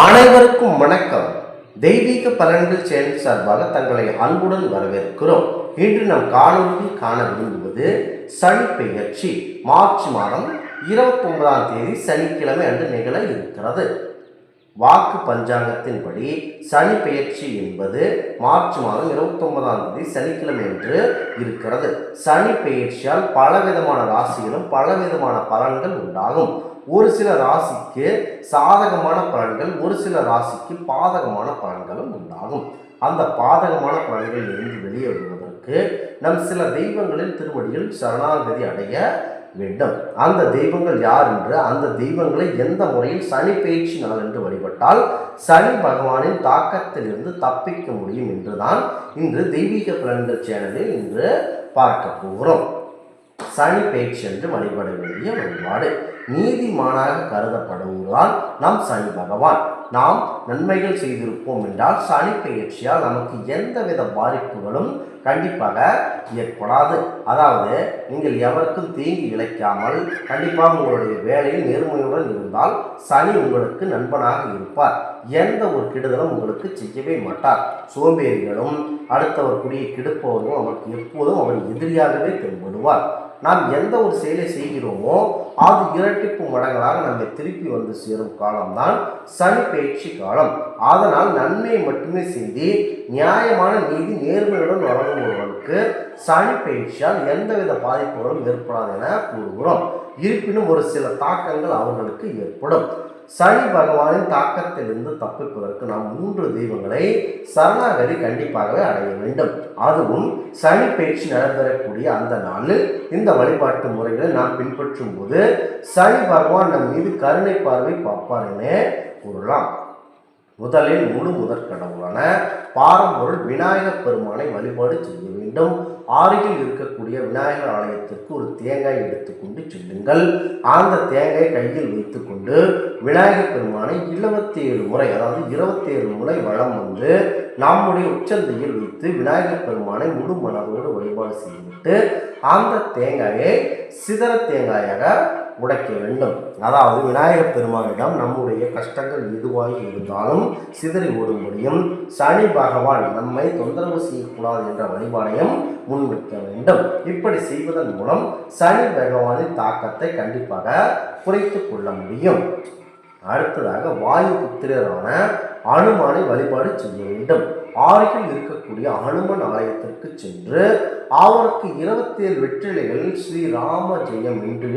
அனைவருக்கும் வணக்கம். தெய்வீக பலன்கள் சேனல் சார்பாக தங்களை அன்புடன் வரவேற்கிறோம். இன்று நம் காணொலியில் காண விரும்புவது சனி பெயர்ச்சி. மார்ச் மாதம் இருபத்தி ஒன்பதாம் தேதி சனிக்கிழமை அன்று நிகழ இருக்கிறது. வாக்கு பஞ்சாங்கத்தின்படி சனி பெயர்ச்சி என்பது மார்ச் மாதம் இருபத்தி ஒன்பதாம் தேதி சனிக்கிழமை என்று இருக்கிறது. சனி பெயர்ச்சியால் பலவிதமான ராசிகளும் பலவிதமான பலன்கள் உண்டாகும். ஒரு சில ராசிக்கு சாதகமான பலன்கள் ஒரு சில ராசிக்கு பாதகமான பலன்களும் உண்டாகும். அந்த பாதகமான பலன்களில் இருந்து வெளியே வருவதற்கு நம் சில தெய்வங்களின் திருவடியில் சரணாகதி அடைய வேண்டும். அந்த தெய்வங்கள் யார் என்று அந்த தெய்வங்களை எந்த முறையில் சனி பயிற்சி நாள் என்று வழிபட்டால் சனி பகவானின் தாக்கத்திலிருந்து தப்பிக்க முடியும் என்றுதான் இன்று தெய்வீக பலன்கள் சேனலில் இன்று பார்க்க போகிறோம். சனி பயிற்சி என்று வழிபட வேண்டிய வழிபாடு. நீதிமானாக கருதப்படுவதால் நம் சனி பகவான். நாம் நன்மைகள் செய்திருப்போம் என்றால் சனி பயிற்சியால் நமக்கு எந்தவித பாதிப்புகளும் கண்டிப்பாக ஏற்படாது. அதாவது நீங்கள் எவருக்கும் தீங்கு இழைக்காமல் கண்டிப்பாக உங்களுடைய வேலையில் நேர்மையுடன் இருந்தால் சனி உங்களுக்கு நண்பனாக இருப்பார். எந்த ஒரு கெடுதலும் உங்களுக்கு செய்யவே மாட்டார். சோம்பேறிகளும் அடுத்தவர் குடியை கெடுப்பவரும் அவருக்கு எப்போதும் அவர் எதிரியாகவே தென்படுவார். நாம் எந்த ஒரு செயலை செய்கிறோமோ அது இரட்டிப்பு மடங்களாக நம்மை திருப்பி வந்து சேரும் காலம்தான் சனி பயிற்சி காலம். அதனால் நன்மையை மட்டுமே செய்து நியாயமான நீதி நேர்மையுடன் வழங்குபவர்களுக்கு சனி பயிற்சியால் எந்தவித பாதிப்புகளும் ஏற்படாது என கூறுகிறோம். இருப்பினும் ஒரு சில தாக்கங்கள் அவர்களுக்கு ஏற்படும். சனி பகவானின் தாக்கத்திலிருந்து தப்பிப்பதற்கு நாம் மூன்று தெய்வங்களை சரணாகதி கண்டிப்பாகவே அடைய வேண்டும். அதுவும் சனி பயிற்சி நடைபெறக்கூடிய அந்த நாளில் இந்த வழிபாட்டு முறைகளை நாம் பின்பற்றும் போது சனி பகவான் நம் மீது கருணை பார்வை பார்ப்பார் என கூறலாம். முதலில் முழு முதற் கடவுளான பாரம்பொருள் விநாயகப் பெருமானை வழிபாடு செய்ய வேண்டும். அருகில் இருக்கக்கூடிய விநாயகர் ஆலயத்திற்கு ஒரு தேங்காய் எடுத்துக்கொண்டு செல்லுங்கள். அந்த தேங்காய் கையில் வைத்துக்கொண்டு விநாயகர் பெருமானை இருபத்தி ஏழு முறை அதாவது இருபத்தி ஏழு முறை வளம் வந்து நம்முடைய உச்சந்தையில் வைத்து விநாயகர் பெருமானை முழு மனதோடு வழிபாடு செய்துவிட்டு அந்த தேங்காயை சிதற தேங்காயாக உடைக்க வேண்டும். அதாவது விநாயகர் பெருமானிடம் நம்முடைய கஷ்டங்கள் எதுவாக இருந்தாலும் சிதறி ஓடும்படியும் சனி பகவான் நம்மை தொந்தரவு செய்யக்கூடாது என்ற வழிபாடையும் முன்வைக்க வேண்டும். இப்படி செய்வதன் மூலம் சனி பகவானின் தாக்கத்தை கண்டிப்பாக குறைத்து கொள்ள முடியும். அடுத்ததாக வாயு புத்திரரான அனுமானை வழிபாடு செய்ய வேண்டும். ஆறுகள் இருக்கக்கூடிய அனுமன் ஆலயத்திற்கு சென்று அவருக்கு இருபத்தி ஏழு வெற்றிலைகள் ஸ்ரீ ராம ஜெயம் என்று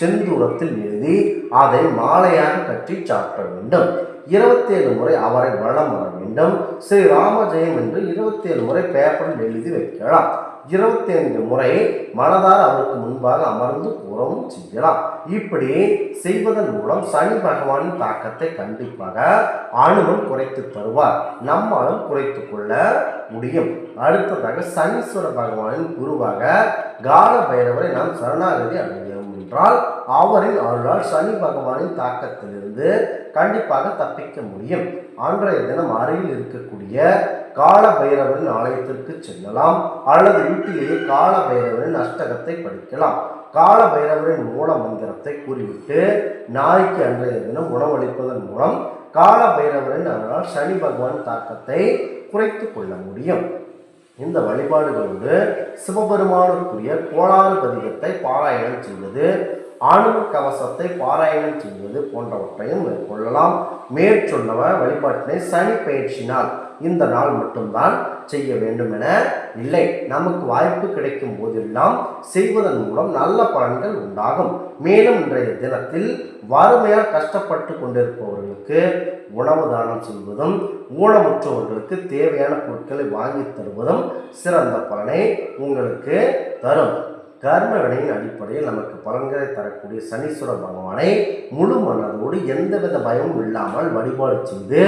செந்தூரத்தில் எழுதி அதை மாலையாக கட்டி சாப்பிட வேண்டும். இருபத்தேழு முறை அவரை வளம் வர வேண்டும். ஸ்ரீ ராம ஜெயம் என்று இருபத்தேழு முறை பேப்பரில் எழுதி வைக்கலாம். இருபத்தி ஐந்து முறை மனதார் அவருக்கு முன்பாக அமர்ந்து கூறவும் செய்யலாம். இப்படி செய்வதன் மூலம் சனி பகவானின் தாக்கத்தை கண்டிப்பாக அணுவன் குறைத்து தருவார். நம்மாலும் குறைத்து கொள்ள முடியும். அடுத்ததாக சனீஸ்வர பகவானின் குருவாக கால பைரவரை நாம் சரணாகதி அடைகிறோம் என்றால் அவரின் அருளால் சனி பகவானின் தாக்கத்திலிருந்து கண்டிப்பாக தப்பிக்க முடியும். அன்றைய தினம் அருகில் இருக்கக்கூடிய கால பைரவரின் ஆலயத்திற்கு செல்லலாம். அல்லது வீட்டிலேயே கால பைரவரின் அஷ்டகத்தை படிக்கலாம். கால பைரவரின் மூல மந்திரத்தை கூறிவிட்டு நாய்க்கு அன்றைய தினம் உணவளிப்பதன் மூலம் கால பைரவரின் அதனால் சனி பகவான் தாக்கத்தை குறைத்து கொள்ள முடியும். இந்த வழிபாடுகளோடு சிவபெருமானுக்குரிய கோளாறு பதிகத்தை பாராயணம் செய்வது ஆணுவ கவசத்தை பாராயணம் செய்வது போன்றவற்றையும் மேற்கொள்ளலாம். மேற்சொன்னவ வழிபாட்டினை சனி பயிற்சினால் இந்த நாள் மட்டும்தான் செய்ய வேண்டும் என இல்லை. நமக்கு வாய்ப்பு கிடைக்கும் போதெல்லாம் செய்வதன் மூலம் நல்ல பலன்கள் உண்டாகும். மேலும் இன்றைய தினத்தில் வறுமையால் கஷ்டப்பட்டு கொண்டிருப்பவர்களுக்கு உணவு தானம் செய்வதும் ஊனமுற்றவர்களுக்கு தேவையான பொருட்களை வாங்கி தருவதும் சிறந்த பலனை உங்களுக்கு தரும். கர்ம வினையின் அடிப்படையில் நமக்கு பலன்களை தரக்கூடிய சனீஸ்வர பகவானை முழு மனதோடு எந்தவித பயமும் இல்லாமல் வழிபாடு செய்து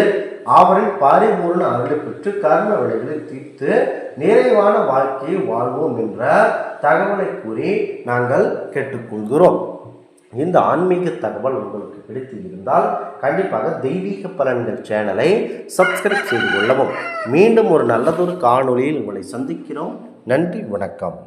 அவரின் பரிபூர்ண அருளை பெற்று கர்ம வினைகளை தீர்த்து நிறைவான வாழ்க்கையை வாழ்வோம் என்ற தகவலை கூறி நாங்கள் கேட்டுக்கொள்கிறோம். இந்த ஆன்மீக தகவல் உங்களுக்கு பிடித்து இருந்தால் கண்டிப்பாக தெய்வீக பலன்கள் சேனலை சப்ஸ்கிரைப் செய்து கொள்ளவும். மீண்டும் ஒரு நல்லதொரு காணொளியில் உங்களை சந்திக்கிறோம். நன்றி வணக்கம்.